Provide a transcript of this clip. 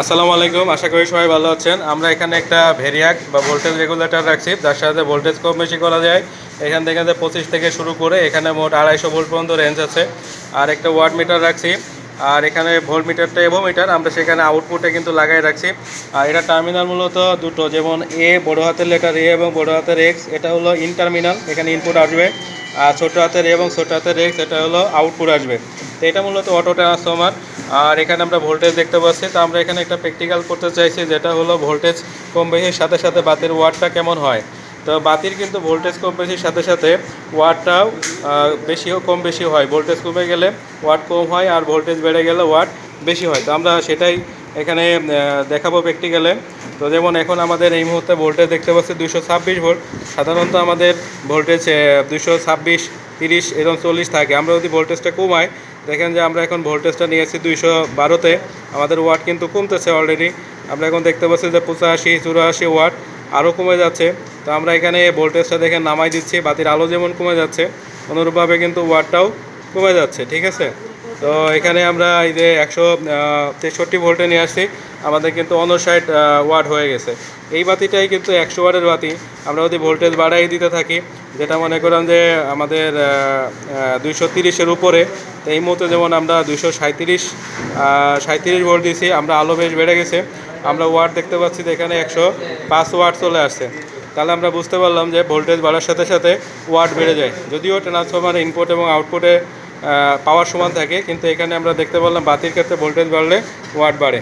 আসসালামু আলাইকুম, আশা করি সবাই ভালো আছেন। আমরা এখানে একটা ভেরিয়াক বা ভোল্টেজ রেগুলেটর রাখছি, যার সাথে ভোল্টেজ কম বেশি করা যায়। এখান থেকে পঁচিশ থেকে শুরু করে এখানে মোট আড়াইশো ভোল্ট পর্যন্ত রেঞ্জ আছে। আর একটা ওয়াট মিটার রাখছি, আর এখানে ভোল্ট মিটারটা এবং মিটার, আমরা সেখানে আউটপুটে কিন্তু লাগাই রাখছি। আর এটা টার্মিনাল মূলত দুটো, যেমন এ বড় হাতের লেটার এ এবং বড় হাতের এক্স এটা হলো ইন টার্মিনাল এখানে ইনপুট আসবে। আর ছোটো হাতের এবং ছোটো হাতের এক্স এটা হলো আউটপুট আসবে। তো এটা মূলত অটো ট্রান্সফর্মার আর এখানে আমরা ভোল্টেজ দেখতে পাচ্ছি। তো আমরা এখানে একটা প্র্যাকটিক্যাল করতে চাইছি, যেটা হলো ভোল্টেজ কম বেশির সাথে সাথে বাতির ওয়াটটা কেমন হয়। তো বাতির কিন্তু ভোল্টেজ কম বেশির সাথে সাথে ওয়াটটাও বেশিও, কম বেশি হয়। ভোল্টেজ কমে গেলে ওয়াট কম হয় আর ভোল্টেজ বেড়ে গেলে ওয়াট বেশি হয়। তো আমরা সেটাই এখানে দেখাবো প্র্যাকটিক্যালে তো যেমন এখন আমাদের এই মুহূর্তে ভোল্টেজ দেখতে পাচ্ছি দুশো ছাব্বিশ ভোল্ট। সাধারণত আমাদের ভোল্টেজ দুশো ছাব্বিশ, তিরিশ, এরকম চল্লিশ থাকে। আমরা যদি ভোল্টেজটা কমাই, দেখেন যে আমরা এখন ভোল্টেজটা নিয়েছি দুইশো বারোতে। আমাদের ওয়াট কিন্তু কমতেছে অলরেডি আমরা এখন দেখতে পাচ্ছি যে পঁচাশি, চুরাশি ওয়াট আরও কমে যাচ্ছে। তো আমরা এখানে ভোল্টেজটা দেখে নামাই দিচ্ছি, বাতির আলো যেমন কমে যাচ্ছে, অনুরূপভাবে কিন্তু ওয়াটটাও কমে যাচ্ছে, ঠিক আছে? তো এখানে আমরা এই যে একশো তেষট্টি ভোল্টে নিয়ে আসছি। আমাদের কিন্তু অনসাইড ওয়াট হয়ে গেছে। এই বাতিটাই কিন্তু একশো ওয়াটের বাতি। আমরা যদি ভোল্টেজ বাড়াই দিতে থাকি, যেটা মনে করেন যে আমাদের দুইশো তিরিশের উপরে, তো এই মুহূর্তে যেমন আমরা দুইশো সাঁত্রিশ সাঁত্রিশ ভোল্ট দিয়েছি, আমরা আলো বেশ বেড়ে গেছে। আমরা ওয়াট দেখতে পাচ্ছি যে এখানে একশো পাঁচ ওয়াট চলে আসছে। তাহলে আমরা বুঝতে পারলাম যে ভোল্টেজ বাড়ার সাথে সাথে ওয়াট বেড়ে যায়। যদিও ট্রান্সফরমার ইনপুট এবং আউটপুটে পাওয়ার সমান থাকে কিন্তু এখানে আমরা দেখতে পারলাম বাতির ক্ষেত্রে ভোল্টেজ বাড়লে ওয়াট বাড়ে।